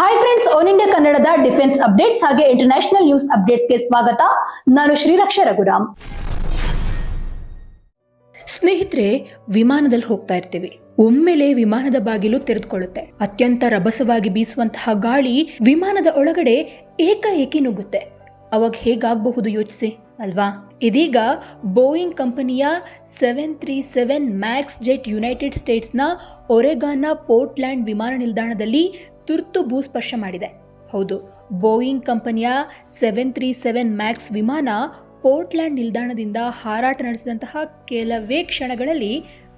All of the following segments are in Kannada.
ಹಾಯ್ ಫ್ರೆಂಡ್ಸ್ ಆಲ್ ಇಂಡಿಯಾ ಕನ್ನಡದ ಡಿಫೆನ್ಸ್ ಅಪ್ಡೇಟ್ಸ್ ಹಾಗೆ ಇಂಟರ್ನ್ಯಾಷನಲ್ ನ್ಯೂಸ್ ಅಪ್ಡೇಟ್ಸ್ಗೆ ಸ್ವಾಗತ. ನಾನು ಶ್ರೀರಕ್ಷ ರಘುರಾಮ್. ಸ್ನೇಹಿತರೆ, ವಿಮಾನದಲ್ಲಿ ಹೋಗ್ತಾ ಇರ್ತೀವಿ. ಒಮ್ಮೆಲೆ ವಿಮಾನದ ಬಾಗಿಲು ತೆರೆದುಕೊಳ್ಳುತ್ತೆ. ಅತ್ಯಂತ ರಭಸವಾಗಿ ಬೀಸುವಂತಹ ಗಾಳಿ ವಿಮಾನದ ಒಳಗಡೆ ಏಕಾಏಕಿ ನುಗ್ಗುತ್ತೆ. ಅವಾಗ ಹೇಗಾಗಬಹುದು ಯೋಚಿಸಿ, ಅಲ್ವಾ? ಇದೀಗ ಬೋಯಿಂಗ್ ಕಂಪನಿಯ seven three seven max jet United ಸ್ಟೇಟ್ಸ್ನ ಒರೆಗಾನ ಪೋರ್ಟ್ಲ್ಯಾಂಡ್ ವಿಮಾನ ನಿಲ್ದಾಣದಲ್ಲಿ ತುರ್ತು ಭೂಸ್ಪರ್ಶ ಮಾಡಿದೆ. ಹೌದು, ಬೋಯಿಂಗ್ ಕಂಪನಿಯ ಸೆವೆನ್ ತ್ರೀ ಸೆವೆನ್ ಮ್ಯಾಕ್ಸ್ ವಿಮಾನ ಪೋರ್ಟ್ಲ್ಯಾಂಡ್ ನಿಲ್ದಾಣದಿಂದ ಹಾರಾಟ ನಡೆಸಿದಂತಹ ಕೆಲವೇ ಕ್ಷಣಗಳಲ್ಲಿ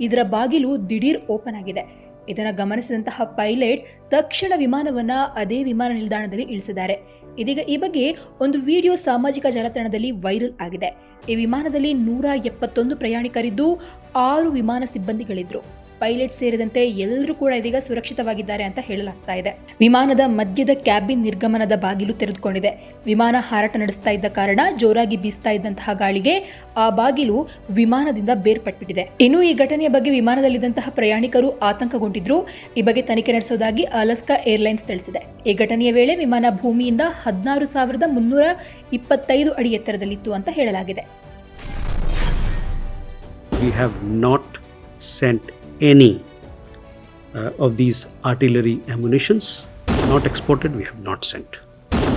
ಇದರ ಬಾಗಿಲು ದಿಢೀರ್ ಓಪನ್ ಆಗಿದೆ. ಇದನ್ನು ಗಮನಿಸಿದಂತಹ ಪೈಲಟ್ ತಕ್ಷಣ ವಿಮಾನವನ್ನು ಅದೇ ವಿಮಾನ ನಿಲ್ದಾಣದಲ್ಲಿ ಇಳಿಸಿದ್ದಾರೆ. ಇದೀಗ ಈ ಬಗ್ಗೆ ಒಂದು ವಿಡಿಯೋ ಸಾಮಾಜಿಕ ಜಾಲತಾಣದಲ್ಲಿ ವೈರಲ್ ಆಗಿದೆ. ಈ ವಿಮಾನದಲ್ಲಿ ನೂರ ಎಪ್ಪತ್ತೊಂದು ಪ್ರಯಾಣಿಕರಿದ್ದು ಆರು ವಿಮಾನ ಸಿಬ್ಬಂದಿಗಳಿದ್ರು. ಪೈಲಟ್ ಸೇರಿದಂತೆ ಎಲ್ಲರೂ ಕೂಡ ಇದೀಗ ಸುರಕ್ಷಿತವಾಗಿದ್ದಾರೆ ಅಂತ ಹೇಳಲಾಗ್ತಾ ಇದೆ. ವಿಮಾನದ ಮಧ್ಯದ ಕ್ಯಾಬಿನ್ ನಿರ್ಗಮನದ ಬಾಗಿಲು ತೆರೆದುಕೊಂಡಿದೆ. ವಿಮಾನ ಹಾರಾಟ ನಡೆಸ್ತಾ ಇದ್ದ ಕಾರಣ ಜೋರಾಗಿ ಬೀಸ್ತಾ ಇದ್ದಂತಹ ಗಾಳಿಗೆ ಆ ಬಾಗಿಲು ವಿಮಾನದಿಂದ ಬೇರ್ಪಟ್ಬಿಟ್ಟಿದೆ. ಇನ್ನು ಈ ಘಟನೆಯ ಬಗ್ಗೆ ವಿಮಾನದಲ್ಲಿದ್ದಂತಹ ಪ್ರಯಾಣಿಕರು ಆತಂಕಗೊಂಡಿದ್ರು. ಈ ಬಗ್ಗೆ ತನಿಖೆ ನಡೆಸೋದಾಗಿ ಅಲಸ್ಕಾ ಏರ್ಲೈನ್ಸ್ ತಿಳಿಸಿದೆ. ಈ ಘಟನೆಯ ವೇಳೆ ವಿಮಾನ ಭೂಮಿಯಿಂದ ಹದಿನಾರು ಸಾವಿರದ ಮುನ್ನೂರ ಇಪ್ಪತ್ತೈದು ಅಡಿ ಎತ್ತರದಲ್ಲಿತ್ತು ಅಂತ ಹೇಳಲಾಗಿದೆ. We have not sent any uh, of these artillery ammunitions not exported we have not sent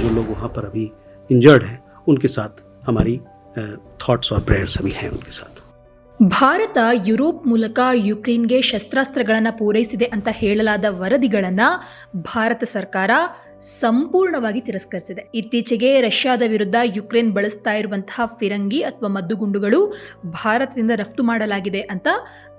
जो लोग वहाँ पर अभी इंजर्ड हैं उनके साथ हमारी थॉट्स और प्रेयर्स अभी हैं उनके साथ ಭಾರತ ಯುರೋಪ್ ಮೂಲಕ ಯುಕ್ರೇನ್ಗೆ ಶಸ್ತ್ರಾಸ್ತ್ರಗಳನ್ನು ಪೂರೈಸಿದೆ ಅಂತ ಹೇಳಲಾದ ವರದಿಗಳನ್ನ ಭಾರತ ಸರ್ಕಾರ ಸಂಪೂರ್ಣವಾಗಿ ತಿರಸ್ಕರಿಸಿದೆ. ಇತ್ತೀಚೆಗೆ ರಷ್ಯಾದ ವಿರುದ್ಧ ಯುಕ್ರೇನ್ ಬಳಸ್ತಾ ಇರುವಂತಹ ಫಿರಂಗಿ ಅಥವಾ ಮದ್ದುಗುಂಡುಗಳು ಭಾರತದಿಂದ ರಫ್ತು ಮಾಡಲಾಗಿದೆ ಅಂತ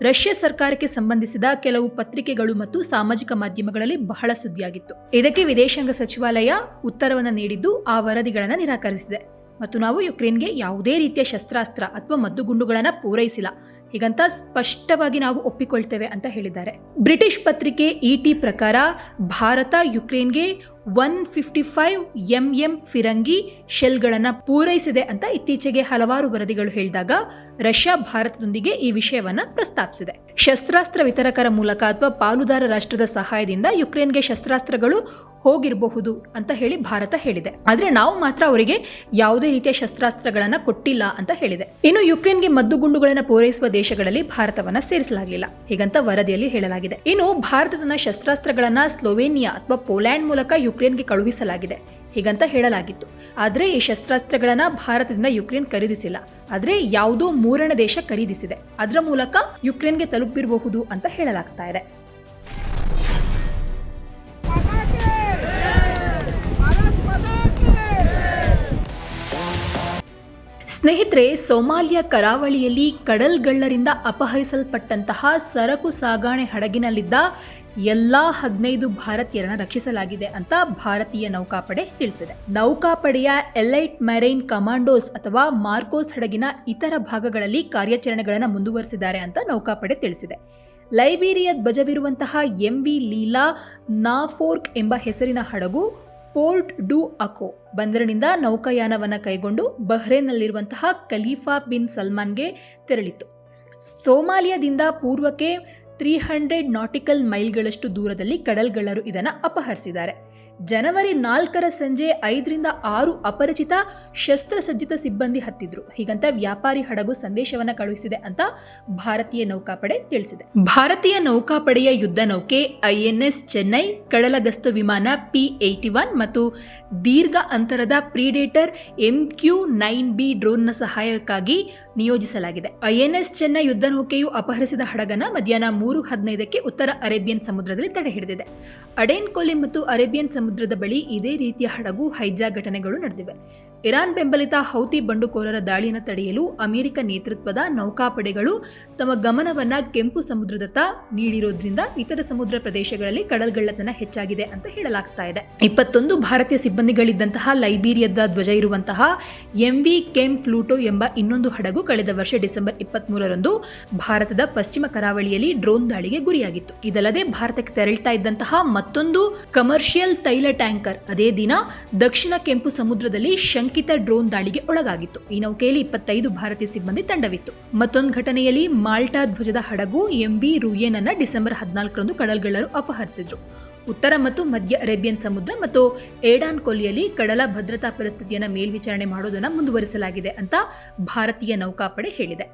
ರಷ್ಯಾ ಸರ್ಕಾರಕ್ಕೆ ಸಂಬಂಧಿಸಿದ ಕೆಲವು ಪತ್ರಿಕೆಗಳು ಮತ್ತು ಸಾಮಾಜಿಕ ಮಾಧ್ಯಮಗಳಲ್ಲಿ ಬಹಳ ಸುದ್ದಿಯಾಗಿತ್ತು. ಇದಕ್ಕೆ ವಿದೇಶಾಂಗ ಸಚಿವಾಲಯ ಉತ್ತರವನ್ನು ನೀಡಿದ್ದು ಆ ವರದಿಗಳನ್ನು ನಿರಾಕರಿಸಿದೆ. ಮತ್ತು ನಾವು ಯುಕ್ರೇನ್ಗೆ ಯಾವುದೇ ರೀತಿಯ ಶಸ್ತ್ರಾಸ್ತ್ರ ಅಥವಾ ಮದ್ದುಗುಂಡುಗಳನ್ನು ಪೂರೈಸಿಲ್ಲ. ಹೀಗಂತ ಸ್ಪಷ್ಟವಾಗಿ ನಾವು ಒಪ್ಪಿಕೊಳ್ತೇವೆ ಅಂತ ಹೇಳಿದ್ದಾರೆ. ಬ್ರಿಟಿಷ್ ಪತ್ರಿಕೆ ಇಟಿ ಪ್ರಕಾರ Bharat ಯುಕ್ರೇನ್ಗೆ one fifty five M M ಫಿರಂಗಿ ಶೆಲ್ಗಳನ್ನು ಪೂರೈಸಿದೆ ಅಂತ ಇತ್ತೀಚೆಗೆ ಹಲವಾರು ವರದಿಗಳು ಹೇಳಿದಾಗ ರಷ್ಯಾ ಭಾರತದೊಂದಿಗೆ ಈ ವಿಷಯವನ್ನ ಪ್ರಸ್ತಾಪಿಸಿದೆ. ಶಸ್ತ್ರಾಸ್ತ್ರ ವಿತರಕರ ಮೂಲಕ ಅಥವಾ ಪಾಲುದಾರ ರಾಷ್ಟ್ರದ ಸಹಾಯದಿಂದ ಯುಕ್ರೇನ್ಗೆ ಶಸ್ತ್ರಾಸ್ತ್ರಗಳು ಹೋಗಿರಬಹುದು ಅಂತ ಹೇಳಿ ಭಾರತ ಹೇಳಿದೆ. ಆದರೆ ನಾವು ಮಾತ್ರ ಅವರಿಗೆ ಯಾವುದೇ ರೀತಿಯ ಶಸ್ತ್ರಾಸ್ತ್ರಗಳನ್ನು ಕೊಟ್ಟಿಲ್ಲ ಅಂತ ಹೇಳಿದೆ. ಇನ್ನು ಯುಕ್ರೇನ್ಗೆ ಮದ್ದುಗುಂಡುಗಳನ್ನು ಪೂರೈಸುವ ದೇಶಗಳಲ್ಲಿ ಭಾರತವನ್ನ ಸೇರಿಸಲಾಗಲಿಲ್ಲ. ಹೀಗಂತ ವರದಿಯಲ್ಲಿ ಹೇಳಲಾಗಿದೆ. ಇನ್ನು ಭಾರತದ ಶಸ್ತ್ರಾಸ್ತ್ರಗಳನ್ನು ಸ್ಲೋವೇನಿಯಾ ಅಥವಾ ಪೋಲ್ಯಾಂಡ್ ಮೂಲಕ ಯುಕ್ರೇನ್ಗೆ ಕಳುಹಿಸಲಾಗಿದೆ. ಹೀಗಂತ ಹೇಳಲಾಗಿತ್ತು. ಆದರೆ ಈ ಶಸ್ತ್ರಾಸ್ತ್ರಗಳನ್ನು ಭಾರತದಿಂದ ಯುಕ್ರೇನ್ ಖರೀದಿಸಿಲ್ಲ. ಆದರೆ ಯಾವುದೋ ಮೂರನೇ ದೇಶ ಖರೀದಿಸಿದೆ. ಅದರ ಮೂಲಕ ಯುಕ್ರೇನ್ಗೆ ತಲುಪಿರಬಹುದು ಅಂತ ಹೇಳಲಾಗ್ತಾ ಇದೆ. ಸ್ನೇಹಿತರೆ, ಸೋಮಾಲಿಯ ಕರಾವಳಿಯಲ್ಲಿ ಕಡಲ್ಗಳ್ಳರಿಂದ ಅಪಹರಿಸಲ್ಪಟ್ಟಂತಹ ಸರಕು ಸಾಗಾಣೆ ಹಡಗಿನಲ್ಲಿದ್ದ ಎಲ್ಲ ಹದಿನೈದು ಭಾರತೀಯರನ್ನು ರಕ್ಷಿಸಲಾಗಿದೆ ಅಂತ ಭಾರತೀಯ ನೌಕಾಪಡೆ ತಿಳಿಸಿದೆ. ನೌಕಾಪಡೆಯ ಎಲೈಟ್ ಮೆರೈನ್ ಕಮಾಂಡೋಸ್ ಅಥವಾ ಮಾರ್ಕೋಸ್ ಹಡಗಿನ ಇತರ ಭಾಗಗಳಲ್ಲಿ ಕಾರ್ಯಾಚರಣೆಗಳನ್ನು ಮುಂದುವರೆಸಿದ್ದಾರೆ ಅಂತ ನೌಕಾಪಡೆ ತಿಳಿಸಿದೆ. ಲೈಬೀರಿಯಾ ಧ್ವಜವಿರುವಂತಹ ಎಂವಿ ಲೀಲಾ ನಾಫೋರ್ಕ್ ಎಂಬ ಹೆಸರಿನ ಹಡಗು ಪೋರ್ಟ್ ಡು ಅಕೋ ಬಂದರಿನಿಂದ ನೌಕಾಯಾನವನ್ನು ಕೈಗೊಂಡು ಬಹ್ರೇನ್ನಲ್ಲಿರುವಂತಹ ಖಲೀಫಾ ಬಿನ್ ಸಲ್ಮಾನ್ಗೆ ತೆರಳಿತು ಸೋಮಾಲಿಯಾದಿಂದ ಪೂರ್ವಕ್ಕೆ ತ್ರೀ ಹಂಡ್ರೆಡ್ ನಾಟಿಕಲ್ ಮೈಲ್ಗಳಷ್ಟು ದೂರದಲ್ಲಿ ಕಡಲ್ಗಳ್ಳರು ಇದನ್ನು ಅಪಹರಿಸಿದ್ದಾರೆ. ಜನವರಿ ನಾಲ್ಕರ ಸಂಜೆ ಐದರಿಂದ ಆರು ಅಪರಿಚಿತ ಶಸ್ತ್ರಸಜ್ಜಿತ ಸಿಬ್ಬಂದಿ ಹತ್ತಿದ್ರು. ಹೀಗಂತ ವ್ಯಾಪಾರಿ ಹಡಗು ಸಂದೇಶವನ್ನು ಕಳುಹಿಸಿದೆ ಅಂತ ಭಾರತೀಯ ನೌಕಾಪಡೆ ತಿಳಿಸಿದೆ. ಭಾರತೀಯ ನೌಕಾಪಡೆಯ ಯುದ್ಧ ನೌಕೆ ಐಎನ್ಎಸ್ ಚೆನ್ನೈ, ಕಡಲ ಗಸ್ತು ವಿಮಾನ ಪಿ ಏಯ್ಟಿ ಒನ್ ಮತ್ತು ದೀರ್ಘ ಅಂತರದ predator M Q nine B ಡ್ರೋನ್ನ ಸಹಾಯಕ್ಕಾಗಿ ನಿಯೋಜಿಸಲಾಗಿದೆ. ಐಎನ್ಎಸ್ ಚೆನ್ನೈ ಯುದ್ಧ ನೌಕೆಯು ಅಪಹರಿಸಿದ ಹಡಗನ ಮಧ್ಯಾಹ್ನ ಮೂರು ಹದಿನೈದಕ್ಕೆ ಉತ್ತರ ಅರೇಬಿಯನ್ ಸಮುದ್ರದಲ್ಲಿ ತಡೆ ಹಿಡಿದಿದೆ ಅಡೇನ್ ಕೊಲಿ ಮತ್ತು ಅರೇಬಿಯನ್ ಸಮುದ್ರದ ಬಳಿ ಇದೇ ರೀತಿಯ ಹಡಗು ಹೈಜಾ ಘಟನೆಗಳು ನಡೆದಿವೆ. ಇರಾನ್ ಬೆಂಬಲಿತ ಹೌತಿ ಬಂಡುಕೋರರ ದಾಳಿಯನ್ನು ತಡೆಯಲು ಅಮೆರಿಕ ನೇತೃತ್ವದ ನೌಕಾಪಡೆಗಳು ತಮ್ಮ ಗಮನವನ್ನ ಕೆಂಪು ಸಮುದ್ರದತ್ತ ನೀಡಿರೋದ್ರಿಂದ ಇತರ ಸಮುದ್ರ ಪ್ರದೇಶಗಳಲ್ಲಿ ಕಡಲ್ಗಳ್ಳತನ ಹೆಚ್ಚಾಗಿದೆ ಅಂತ ಹೇಳಲಾಗ್ತಾ ಇದೆ. ಇಪ್ಪತ್ತೊಂದು ಭಾರತೀಯ ಸಿಬ್ಬಂದಿಗಳಿದ್ದಂತಹ ಲೈಬೀರಿಯಾದ ಧ್ವಜ ಇರುವಂತಹ ಎಂವಿ ಕೆಂ ಫ್ಲೂಟೋ ಎಂಬ ಇನ್ನೊಂದು ಹಡಗು ಕಳೆದ ವರ್ಷ ಡಿಸೆಂಬರ್ ಇಪ್ಪತ್ತ್ ಮೂರರಂದು ಭಾರತದ ಪಶ್ಚಿಮ ಕರಾವಳಿಯಲ್ಲಿ ಡ್ರೋನ್ ದಾಳಿಗೆ ಗುರಿಯಾಗಿತ್ತು. ಇದಲ್ಲದೆ ಭಾರತಕ್ಕೆ ತೆರಳ್ತಾ ಇದ್ದಂತಹ ಮತ್ತೊಂದು ಕಮರ್ಷಿಯಲ್ ತೈಲ ಟ್ಯಾಂಕರ್ ಅದೇ ದಿನ ದಕ್ಷಿಣ ಕೆಂಪು ಸಮುದ್ರದಲ್ಲಿ ಶಂಕಿತ ಡ್ರೋನ್ ದಾಳಿಗೆ ಒಳಗಾಗಿತ್ತು ಈ ನೌಕೆಯಲ್ಲಿ ಇಪ್ಪತ್ತೈದು ಭಾರತೀಯ ಸಿಬ್ಬಂದಿ ತಂಡವಿತ್ತು ಮತ್ತೊಂದು ಘಟನೆಯಲ್ಲಿ ಮಾಲ್ಟಾ ಧ್ವಜದ ಹಡಗು ಎಂಬಿ ರೂಯೇನ್ ಅನ್ನ ಡಿಸೆಂಬರ್ ಹದಿನಾಲ್ಕರಂದು ಕಡಲ್ಗಳ್ಳರು ಅಪಹರಿಸಿದ್ರು ಉತ್ತರ ಮತ್ತು ಮಧ್ಯ ಅರೇಬಿಯನ್ ಸಮುದ್ರ ಮತ್ತು ಏಡಾನ್ ಕೊಲ್ಲಿಯಲ್ಲಿ ಕಡಲ ಭದ್ರತಾ ಪರಿಸ್ಥಿತಿಯನ್ನು ಮೇಲ್ವಿಚಾರಣೆ ಮಾಡೋದನ್ನು ಮುಂದುವರಿಸಲಾಗಿದೆ ಅಂತ ಭಾರತೀಯ ನೌಕಾಪಡೆ ಹೇಳಿದೆ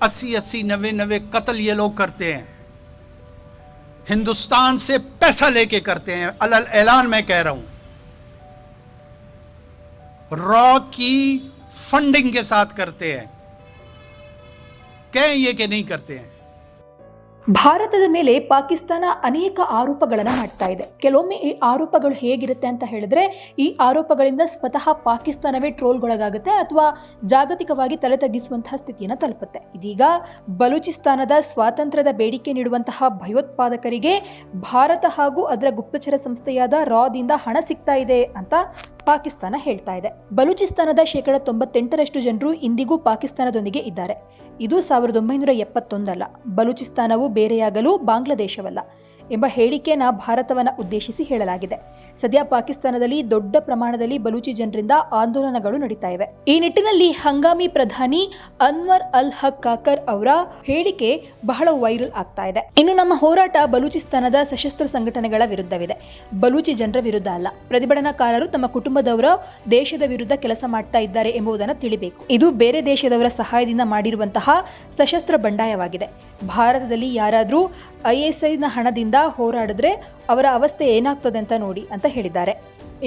अस्सी अस्सी नब्बे नब्बे कत्ल ये लोग करते हैं ہندوستان سے پیسہ لے کے کرتے ہیں۔ اعلان میں کہہ رہا ہوں۔ را کی فنڈنگ کے ساتھ کرتے ہیں۔ کہیں یہ کہ نہیں کرتے ہیں؟ ಭಾರತದ ಮೇಲೆ ಪಾಕಿಸ್ತಾನ ಅನೇಕ ಆರೋಪಗಳನ್ನು ಮಾಡ್ತಾ ಇದೆ. ಕೆಲವೊಮ್ಮೆ ಈ ಆರೋಪಗಳು ಹೇಗಿರುತ್ತೆ ಅಂತ ಹೇಳಿದ್ರೆ, ಈ ಆರೋಪಗಳಿಂದ ಸ್ವತಃ ಪಾಕಿಸ್ತಾನವೇ ಟ್ರೋಲ್ಗೊಳಗಾಗುತ್ತೆ ಅಥವಾ ಜಾಗತಿಕವಾಗಿ ತಲೆ ತಗ್ಗಿಸುವಂತಹ ಸ್ಥಿತಿಯನ್ನು ತಲುಪುತ್ತೆ. ಇದೀಗ ಬಲೂಚಿಸ್ತಾನದ ಸ್ವಾತಂತ್ರ್ಯದ ಬೇಡಿಕೆ ನೀಡುವಂತಹ ಭಯೋತ್ಪಾದಕರಿಗೆ ಭಾರತ ಹಾಗೂ ಅದರ ಗುಪ್ತಚರ ಸಂಸ್ಥೆಯಾದ ರಾದಿಂದ ಹಣ ಸಿಗ್ತಾ ಇದೆ ಅಂತ ಪಾಕಿಸ್ತಾನ ಹೇಳ್ತಾ ಇದೆ. ಬಲೂಚಿಸ್ತಾನದ ಶೇಕಡ ತೊಂಬತ್ತೆಂಟರಷ್ಟು ಜನರು ಇಂದಿಗೂ ಪಾಕಿಸ್ತಾನದೊಂದಿಗೆ ಇದ್ದಾರೆ. ಇದು ಸಾವಿರದ ಒಂಬೈನೂರ ಎಪ್ಪತ್ತೊಂದಲ್ಲ. ಬಲೂಚಿಸ್ತಾನವು ಬೇರೆಯಾಗಲು ಬಾಂಗ್ಲಾದೇಶವಲ್ಲ. ಎಂಬ ಹೇಳಿಕೆನ ಭಾರತವನ್ನು ಉದ್ದೇಶಿಸಿ ಹೇಳಲಾಗಿದೆ. ಸದ್ಯ ಪಾಕಿಸ್ತಾನದಲ್ಲಿ ದೊಡ್ಡ ಪ್ರಮಾಣದಲ್ಲಿ ಬಲೂಚಿ ಜನರಿಂದ ಆಂದೋಲನಗಳು ನಡೀತಾ ಇವೆ. ಈ ನಿಟ್ಟಿನಲ್ಲಿ ಹಂಗಾಮಿ ಪ್ರಧಾನಿ ಅನ್ವರ್ ಅಲ್ ಹಕ್ ಕಾಕರ್ ಅವರ ಹೇಳಿಕೆ ಬಹಳ ವೈರಲ್ ಆಗ್ತಾ ಇದೆ. ಇನ್ನು ನಮ್ಮ ಹೋರಾಟ ಬಲೂಚಿಸ್ತಾನದ ಸಶಸ್ತ್ರ ಸಂಘಟನೆಗಳ ವಿರುದ್ಧವಿದೆ. ಬಲೂಚಿ ಜನರ ವಿರುದ್ಧ ಅಲ್ಲ, ಪ್ರತಿಭಟನಾಕಾರರು ತಮ್ಮ ಕುಟುಂಬದವರ ದೇಶದ ವಿರುದ್ಧ ಕೆಲಸ ಮಾಡ್ತಾ ಇದ್ದಾರೆ ಎಂಬುದನ್ನು ತಿಳಿಬೇಕು. ಇದು ಬೇರೆ ದೇಶದವರ ಸಹಾಯದಿಂದ ಮಾಡಿರುವಂತಹ ಸಶಸ್ತ್ರ ಬಂಡಾಯವಾಗಿದೆ. ಭಾರತದಲ್ಲಿ ಯಾರಾದರೂ ಐಎಸ್ಐನ ಹಣದಿಂದ ಹೋರಾಡಿದ್ರೆ ಅವರ ಅವಸ್ಥೆ ಏನಾಗ್ತದೆ ಅಂತ ನೋಡಿ ಅಂತ ಹೇಳಿದ್ದಾರೆ.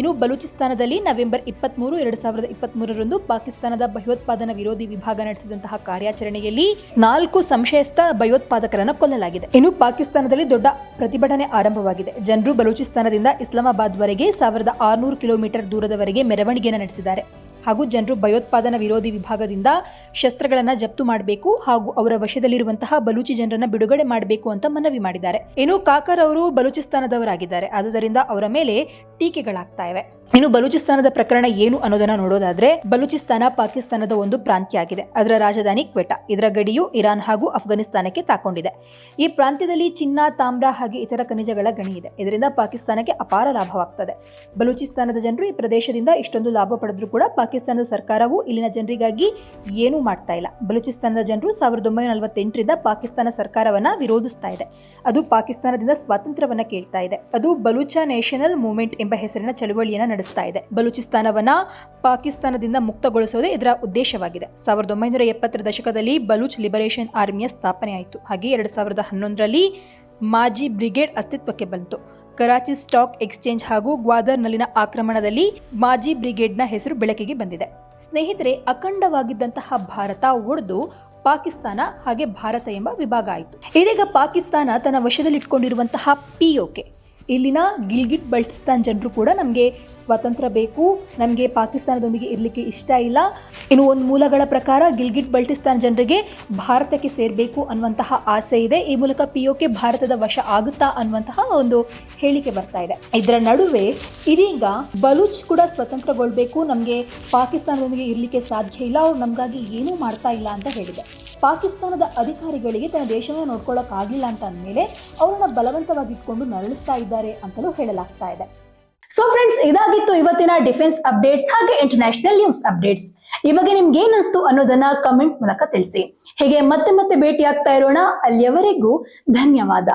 ಇನ್ನು ಬಲೂಚಿಸ್ತಾನದಲ್ಲಿ ನವೆಂಬರ್ ಇಪ್ಪತ್ಮೂರು, ಎರಡು ಸಾವಿರದ ಇಪ್ಪತ್ಮೂರರಂದು ಪಾಕಿಸ್ತಾನದ ಭಯೋತ್ಪಾದನಾ ವಿರೋಧಿ ವಿಭಾಗ ನಡೆಸಿದಂತಹ ಕಾರ್ಯಾಚರಣೆಯಲ್ಲಿ ನಾಲ್ಕು ಸಂಶಯಸ್ಥ ಭಯೋತ್ಪಾದಕರನ್ನು ಕೊಲ್ಲಲಾಗಿದೆ. ಇನ್ನು ಪಾಕಿಸ್ತಾನದಲ್ಲಿ ದೊಡ್ಡ ಪ್ರತಿಭಟನೆ ಆರಂಭವಾಗಿದೆ. ಜನರು ಬಲೂಚಿಸ್ತಾನದಿಂದ ಇಸ್ಲಾಮಾಬಾದ್ವರೆಗೆ ಸಾವಿರದ ಆರುನೂರು ಕಿಲೋಮೀಟರ್ ದೂರದವರೆಗೆ ಮೆರವಣಿಗೆಯನ್ನು ನಡೆಸಿದ್ದಾರೆ. ಹಾಗೂ ಜನರು ಭಯೋತ್ಪಾದನಾ ವಿರೋಧಿ ವಿಭಾಗದಿಂದ ಶಸ್ತ್ರಗಳನ್ನು ಜಪ್ತು ಮಾಡಬೇಕು ಹಾಗೂ ಅವರ ವಶದಲ್ಲಿರುವಂತಹ ಬಲೂಚಿ ಜನರನ್ನ ಬಿಡುಗಡೆ ಮಾಡಬೇಕು ಅಂತ ಮನವಿ ಮಾಡಿದ್ದಾರೆ. ಇನ್ನು ಕಾಕರ್ ಅವರು ಬಲೂಚಿಸ್ತಾನದವರಾಗಿದ್ದಾರೆ. ಆದುದರಿಂದ ಅವರ ಮೇಲೆ ಟೀಕೆಗಳಾಗ್ತಾ ಇವೆ. ಇನ್ನು ಬಲೂಚಿಸ್ತಾನದ ಪ್ರಕರಣ ಏನು ಅನ್ನೋದನ್ನ ನೋಡೋದಾದ್ರೆ, ಬಲೂಚಿಸ್ತಾನ ಪಾಕಿಸ್ತಾನದ ಒಂದು ಪ್ರಾಂತ್ಯ ಆಗಿದೆ ಅದರ ರಾಜಧಾನಿ ಕ್ವೆಟಾ. ಇದರ ಗಡಿಯು ಇರಾನ್ ಹಾಗೂ ಅಫ್ಘಾನಿಸ್ತಾನಕ್ಕೆ ತಾಕೊಂಡಿದೆ. ಈ ಪ್ರಾಂತ್ಯದಲ್ಲಿ ಚಿನ್ನ, ತಾಮ್ರ ಹಾಗೆ ಇತರ ಖನಿಜಗಳ ಗಣಿ ಇದೆ. ಇದರಿಂದ ಪಾಕಿಸ್ತಾನಕ್ಕೆ ಅಪಾರ ಲಾಭವಾಗ್ತದೆ. ಬಲೂಚಿಸ್ತಾನದ ಜನರು ಈ ಪ್ರದೇಶದಿಂದ ಇಷ್ಟೊಂದು ಲಾಭ ಪಡೆದರೂ ಕೂಡ ಪಾಕಿಸ್ತಾನದ ಸರ್ಕಾರವು ಇಲ್ಲಿನ ಜನರಿಗಾಗಿ ಏನೂ ಮಾಡ್ತಾ ಇಲ್ಲ. ಬಲೂಚಿಸ್ತಾನದ ಜನರು ಸಾವಿರದ ಒಂಬೈನೂರ ಪಾಕಿಸ್ತಾನ ಸರ್ಕಾರವನ್ನ ವಿರೋಧಿಸ್ತಾ ಇದೆ. ಅದು ಪಾಕಿಸ್ತಾನದಿಂದ ಸ್ವಾತಂತ್ರ್ಯವನ್ನ ಕೇಳ್ತಾ ಇದೆ. ಅದು ಬಲೂಚ ನ್ಯಾಷನಲ್ ಮೂವ್ಮೆಂಟ್ ಎಂಬ ಹೆಸರಿನ ಚಳುವಳಿಯನ್ನು ನಡೆಸ್ತಾ ಇದೆ. ಬಲೂಚಿಸ್ತಾನವನ್ನ ಪಾಕಿಸ್ತಾನದಿಂದ ಮುಕ್ತಗೊಳಿಸೋದೇ ಇದರ ಉದ್ದೇಶವಾಗಿದೆ. ಸಾವಿರದ ಒಂಬೈನೂರ ಎಪ್ಪತ್ತರ ದಶಕದಲ್ಲಿ ಬಲೂಚ್ ಲಿಬರೇಷನ್ ಆರ್ಮಿಯ ಸ್ಥಾಪನೆ ಆಯಿತು. ಹಾಗೆ ಎರಡು ಸಾವಿರದ ಹನ್ನೊಂದರಲ್ಲಿ ಮಾಜಿ ಬ್ರಿಗೇಡ್ ಅಸ್ತಿತ್ವಕ್ಕೆ ಬಂತು. ಕರಾಚಿ ಸ್ಟಾಕ್ ಎಕ್ಸ್ಚೇಂಜ್ ಹಾಗೂ ಗ್ವಾದರ್ನಲ್ಲಿನ ಆಕ್ರಮಣದಲ್ಲಿ ಮಾಜಿ ಬ್ರಿಗೇಡ್ನ ಹೆಸರು ಬೆಳಕಿಗೆ ಬಂದಿದೆ. ಸ್ನೇಹಿತರೆ, ಅಖಂಡವಾಗಿದ್ದಂತಹ ಭಾರತ ಒಡೆದು ಪಾಕಿಸ್ತಾನ ಹಾಗೆ ಭಾರತ ಎಂಬ ವಿಭಾಗ ಆಯಿತು. ಇದೀಗ ಪಾಕಿಸ್ತಾನ ತನ್ನ ವಶದಲ್ಲಿಟ್ಕೊಂಡಿರುವಂತಹ ಪಿಒಕೆ ಇಲ್ಲಿನ ಗಿಲ್ಗಿಟ್ ಬಲ್ಟಿಸ್ತಾನ್ ಜನರು ಕೂಡ ನಮಗೆ ಸ್ವಾತಂತ್ರ್ಯ ಬೇಕು. ನಮಗೆ ಪಾಕಿಸ್ತಾನದೊಂದಿಗೆ ಇರಲಿಕ್ಕೆ ಇಷ್ಟ ಇಲ್ಲ. ಇನ್ನು ಒಂದು ಮೂಲಗಳ ಪ್ರಕಾರ ಗಿಲ್ಗಿಟ್ ಬಲ್ಟಿಸ್ತಾನ್ ಜನರಿಗೆ ಭಾರತಕ್ಕೆ ಸೇರಬೇಕು ಅನ್ನುವಂತಹ ಆಸೆ ಇದೆ. ಈ ಮೂಲಕ ಪಿ ಕೆ ಭಾರತದ ವಶ ಆಗುತ್ತಾ ಅನ್ನುವಂತಹ ಒಂದು ಹೇಳಿಕೆ ಬರ್ತಾ ಇದೆ. ಇದರ ನಡುವೆ ಇದೀಗ ಬಲೂಚ್ ಕೂಡ ಸ್ವತಂತ್ರಗೊಳ್ಬೇಕು. ನಮಗೆ ಪಾಕಿಸ್ತಾನದೊಂದಿಗೆ ಇರಲಿಕ್ಕೆ ಸಾಧ್ಯ ಇಲ್ಲ. ಅವ್ರು ನಮಗಾಗಿ ಏನೂ ಮಾಡ್ತಾ ಇಲ್ಲ ಅಂತ ಹೇಳಿದೆ. ಪಾಕಿಸ್ತಾನದ ಅಧಿಕಾರಿಗಳಿಗೆ ತನ್ನ ದೇಶವನ್ನು ನೋಡ್ಕೊಳ್ಳೋಕ್ಕಾಗಿಲ್ಲ ಅಂತ ಅಂದಮೇಲೆ ಅವರನ್ನ ಬಲವಂತವಾಗಿ ಇಟ್ಕೊಂಡು ನರಳಿಸ್ತಾ ಇದ್ದಾರೆ ಅಂತಲೂ ಹೇಳಲಾಗ್ತಾ ಇದೆ. ಸೊ ಫ್ರೆಂಡ್ಸ್ ಇದಾಗಿತ್ತು ಇವತ್ತಿನ ಡಿಫೆನ್ಸ್ ಅಪ್ಡೇಟ್ಸ್ ಹಾಗೆ ಇಂಟರ್ನ್ಯಾಷನಲ್ ನ್ಯೂಸ್ ಅಪ್ಡೇಟ್ಸ್. ಈ ಬಗ್ಗೆ ನಿಮ್ಗೆ ಏನಿಸ್ತು ಅನ್ನೋದನ್ನ ಕಮೆಂಟ್ ಮೂಲಕ ತಿಳಿಸಿ. ಹೀಗೆ ಮತ್ತೆ ಮತ್ತೆ ಭೇಟಿ ಇರೋಣ. ಅಲ್ಲಿಯವರೆಗೂ ಧನ್ಯವಾದ.